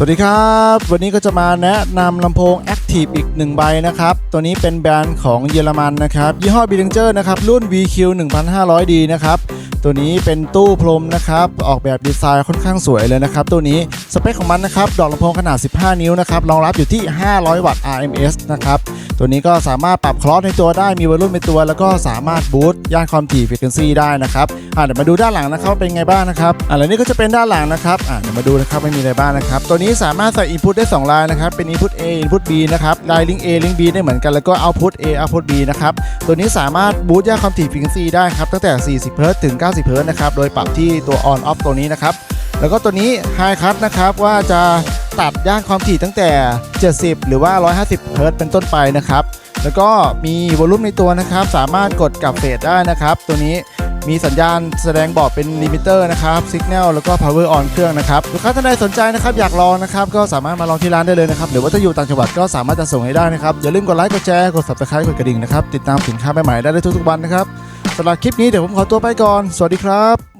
สวัสดีครับ วันนี้ก็จะมาแนะนำลำโพง Active อีกหนึ่งใบนะครับ ตัวนี้เป็นแบรนด์ของเยอรมันนะครับ ยี่ห้อ b i l i n g e r นะครับ รุ่น VQ 1500D นะครับ ตัวนี้เป็นตู้พรมนะครับ ออกแบบดีไซน์ค่อนข้างสวยเลยนะครับ ตัวนี้สเปคของมันนะครับ ดอกลำโพงขนาด 15 นิ้วนะครับ รองรับอยู่ที่ 500 วัตต์ RMS นะครับ ตัวนี้ก็สามารถปรับคลอสในตัวได้มีวอลลุ่มในตัว แล้วก็สามารถบูสต์ย่านความถี่ frequency ได้นะครับอะเดี๋ยวมาดูด้านหลังนะครับเป็นไงบ้างนะครับอะแล้วนี่ก็จะเป็นด้านหลังนะครับอะเดี๋ยวมาดูนะครับไม่มีอะไรบ้างนะครับ ตัวนี้สามารถใส่ input ได้ 2 ลายนะครับ เป็น input A input B นะครับลาย link A link B ได้เหมือนกันแล้วก็ output A output B นะครับตัวนี้สามารถบูสต์ย่านความถี่ frequency ได้ครับตั้งแต่ 40 Hz ถึง 90 Hz นะครับโดยปรับที่ตัว on off ตัวนี้นะครับแล้วก็ตัวนี้ high cut นะครับว่าจะ ตัดย่านความถี่ตั้งแต่ 70 หรือว่า 150 Hz เป็นต้นไปนะครับ แล้วก็มีวอลลุ่มในตัวนะครับ สามารถกดกลับเฟสได้นะครับ ตัวนี้มีสัญญาณแสดงบอกเป็นลิมิเตอร์นะครับสัญญาณแล้วก็ power on เครื่องนะครับลูกค้าท่านใดสนใจนะครับอยากลองนะครับก็สามารถมาลองที่ร้านได้เลยนะครับหรือว่าถ้าอยู่ต่างจังหวัดก็สามารถจะส่งให้ได้นะครับอย่าลืมกดไลค์กดแชร์กด subscribe กดกระดิ่งนะครับติดตามสินค้าใหม่ๆได้ทุกๆวันนะครับสำหรับคลิปนี้เดี๋ยวผมขอตัวไปก่อน สวัสดีครับ